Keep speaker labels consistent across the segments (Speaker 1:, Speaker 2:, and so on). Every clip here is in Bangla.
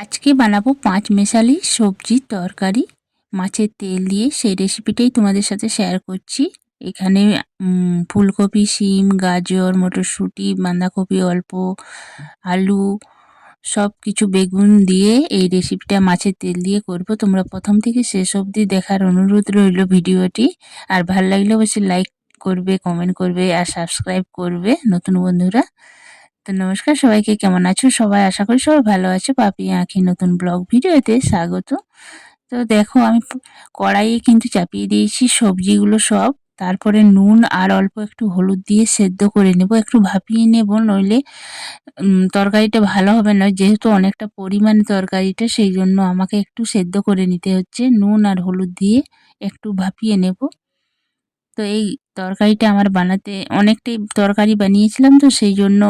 Speaker 1: আজকে বানাবো পাঁচ মেশালি সবজির তরকারি। মাছের তেল দিয়ে সেই রেসিপিটাই তোমাদের সাথে শেয়ার করছি। এখানে ফুলকপি, শিম, গাজর, মটরশুঁটি, বাঁধাকপি অল্প, আলু সব কিছু বেগুন দিয়ে এই রেসিপিটা মাছের তেল দিয়ে করব। তোমরা প্রথম থেকে শেষ অবধি দেখার অনুরোধ রইল ভিডিওটি। আর ভালো লাগলে অবশ্যই লাইক করবে কমেন্ট করবে, আর সাবস্ক্রাইব করবে নতুন বন্ধুরা। তো নমস্কার, সবাইকে কেমন আছো? সবাই আশা করি সবাই ভালো আছো। পাপি আঁখি নতুন ব্লগ ভিডিওতে স্বাগত। তো দেখো, আমি কড়াইয়ে কিন্তু চাপিয়ে দিয়েছি সবজিগুলো সব। তারপরে নুন আর অল্প একটু হলুদ দিয়ে সেদ্ধ করে নেব। একটু ভাপিয়ে নেব, নইলে তরকারিটা ভালো হবে না। যেহেতু অনেকটা পরিমাণে তরকারিটা, সেই জন্য আমাকে একটু সেদ্ধ করে নিতে হচ্ছে। নুন আর হলুদ দিয়ে একটু ভাপিয়ে নেব। তো এই তরকারিটা আমার বানাতে অনেকটাই তরকারি বানিয়েছিলাম তো সেই জন্য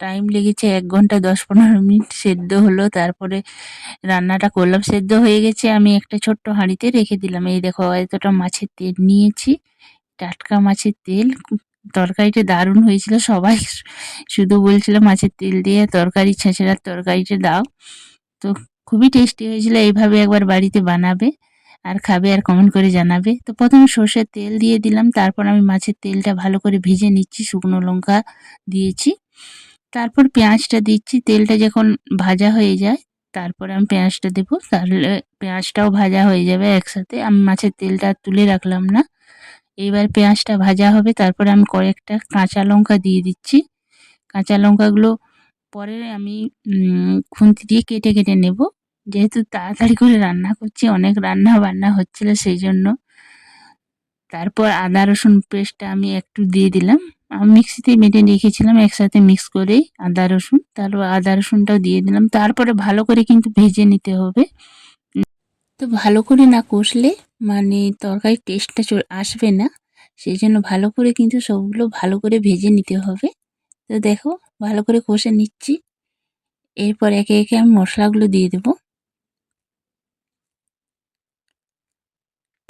Speaker 1: টাইম লেগেছে এক ঘণ্টা দশ পনেরো মিনিট সেদ্ধ হলো। তারপরে রান্নাটা করলাম, সেদ্ধ হয়ে গেছে। আমি একটা ছোট্ট হাঁড়িতে রেখে দিলাম। এই দেখো, এতটা মাছের তেল নিয়েছি। টাটকা মাছের তেল। তরকারিটা দারুণ হয়েছিল। সবাই শুধু বলছিল, মাছের তেল দিয়ে তরকারি, ছেঁচড়ার তরকারিটা দাও। তো খুবই টেস্টি হয়েছিল। এইভাবে একবার বাড়িতে বানাবে। আর খাবে আর কমেন্ট করে জানাবে। তো প্রথমে সর্ষের তেল দিয়ে দিলাম, তারপর আমি মাছের তেলটা ভালো করে ভেজে নিচ্ছি, শুকনো লঙ্কা দিয়েছি। তারপর পেঁয়াজটা দিচ্ছি, তেলটা যখন ভাজা হয়ে যায়, তারপর আমি পেঁয়াজটা দেবো। তাহলে পেঁয়াজটাও ভাজা হয়ে যাবে একসাথে, আমি মাছের তেলটা তুলে রাখলাম না। এবার পেঁয়াজটা ভাজা হবে, তারপরে আমি কয়েকটা কাঁচা লঙ্কা দিয়ে দিচ্ছি। কাঁচা লঙ্কাগুলো পরে আমি খুন্তি দিয়ে কেটে কেটে নেব। যেহেতু তাড়াতাড়ি করে রান্না করছি, অনেক রান্না বান্না হচ্ছিল সেই জন্য। তারপর আদা, রসুন পেস্টটা আমি একটু দিয়ে দিলাম। আমি মিক্সিতে মেটে রেখেছিলাম, একসাথে মিক্স করে আদা, রসুন, তারপর আদা, রসুনটাও দিয়ে দিলাম। তারপরে ভালো করে কিন্তু ভেজে নিতে হবে। তো ভালো করে না কষলে মানে তরকারির টেস্টটা আসবে না। সেই জন্য ভালো করে কিন্তু সবগুলো ভালো করে ভেজে নিতে হবে। তো দেখো, ভালো করে কষে নিচ্ছি। এরপর একে একে আমি মশলাগুলো দিয়ে দেবো।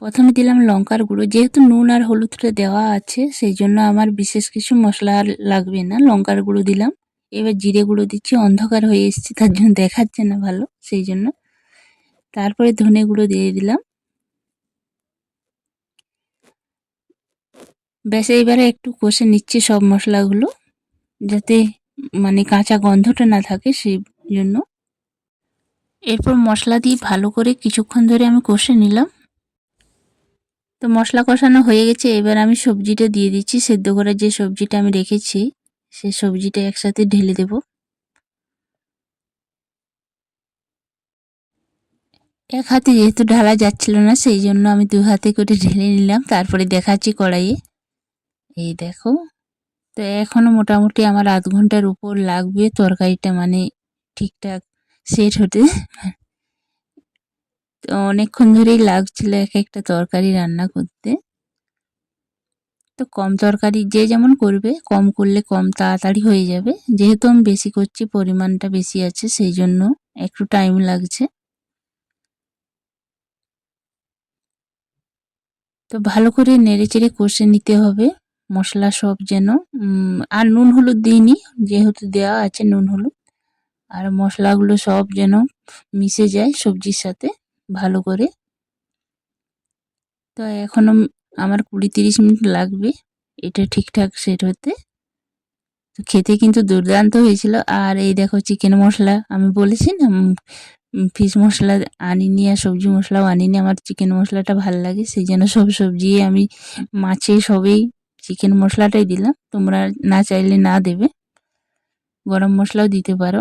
Speaker 1: প্রথমে দিলাম লঙ্কার গুঁড়ো। যেহেতু নুন আর হলুদটা দেওয়া আছে, সেই জন্য আমার বিশেষ কিছু মশলা আর লাগবে না। লঙ্কার গুঁড়ো দিলাম। এবার জিরে গুঁড়ো দিচ্ছি, অন্ধকার হয়ে এসেছে, তার জন্য দেখাচ্ছে না ভালো, সেই জন্য। তারপরে ধনে গুঁড়ো দিয়ে দিলাম। ব্যাস এবারে একটু কষে নিচ্ছি সব মশলাগুলো, যাতে মানে কাঁচা গন্ধটা না থাকে সেই জন্য। এরপর মশলা দিয়ে ভালো করে কিছুক্ষণ ধরে আমি কষে নিলাম। তো মশলা কষানো হয়ে গেছে, এবার আমি সবজিটা দিয়ে দিচ্ছি। সেদ্ধ করার যে সবজিটা আমি রেখেছি, সে সবজিটা একসাথে ঢেলে দেব। এক হাতে যেহেতু ঢালা যাচ্ছিল না, সেই জন্য আমি দু হাতে করে ঢেলে নিলাম। তারপরে দেখাচ্ছি কড়াইয়ে। এই দেখো, তো এখনও মোটামুটি আমার আধ ঘণ্টার উপর লাগবে তরকারিটা মানে ঠিকঠাক সেট হতে। তো অনেকক্ষণ ধরেই লাগছিল এক একটা তরকারি রান্না করতে। তো কম তরকারি যে যেমন করবে, কম করলে কম তাড়াতাড়ি হয়ে যাবে। যেহেতু আমি বেশি করছি, পরিমাণটা বেশি আছে, সেই জন্য একটু টাইম লাগছে। তো ভালো করে নেড়ে চেড়ে কষে নিতে হবে। মশলা সব যেন আর নুন হলুদ দিইনি, যেহেতু দেওয়া আছে নুন হলুদ। আর মশলাগুলো সব যেন মিশে যায় সবজির সাথে। ভালো করে। তো এখনও আমার কুড়ি তিরিশ মিনিট লাগবে। এটা ঠিকঠাক সেট হতে। তো খেতে কিন্তু দুর্দান্ত হয়েছিল। আর এই দেখো চিকেন মশলা, আমি বলেছি না ফিশ মশলা আনিনি আর সবজি মশলাও আনিনি। আমার চিকেন মশলাটা ভালো লাগে, সেই জন্য সব সবজি আমি মাছে সবেই চিকেন মশলাটাই দিলাম। তোমরা না চাইলে না দেবে। গরম মশলাও দিতে পারো।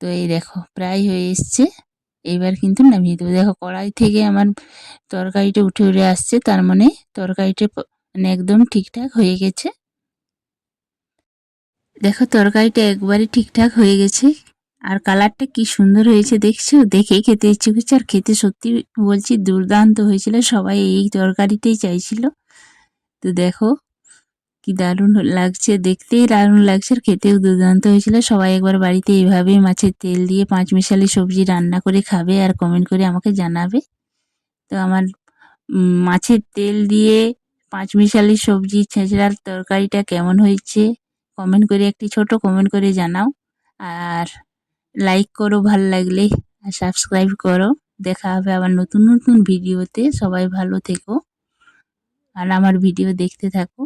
Speaker 1: তো এই দেখো, প্রায় হয়ে এসছে। এবার কিন্তু নামিয়ে দেবো। দেখো কড়াই থেকে আমার তরকারিটা উঠে উঠে আসছে, তার মানে তরকারিটা মানে একদম ঠিকঠাক হয়ে গেছে। দেখো তরকারিটা একবারে ঠিকঠাক হয়ে গেছে। আর কালারটা কি সুন্দর হয়েছে দেখছ? দেখেই খেতে ইচ্ছে করছে। আর খেতে সত্যি বলছি দুর্দান্ত হয়েছিল। সবাই এই তরকারিটাই চাইছিল। তো দেখো কি দারুণ লাগছে, দেখতেই দারুণ লাগছে আর খেতেও দুর্দান্ত হয়েছিল। সবাই একবার বাড়িতে এইভাবে মাছের তেল দিয়ে পাঁচ মিশালি সবজি রান্না করে খাবে আর কমেন্ট করে আমাকে জানাবে। তো আমার মাছের তেল দিয়ে পাঁচ মিশালি সবজি ছেঁচড়ার তরকারিটা কেমন হয়েছে কমেন্ট করে একটি ছোট কমেন্ট করে জানাও। আর লাইক করো, ভালো লাগলে আর সাবস্ক্রাইব করো। দেখা হবে আবার নতুন নতুন ভিডিওতে সবাই ভালো থেকো। আর আমার ভিডিও দেখতে থাকো।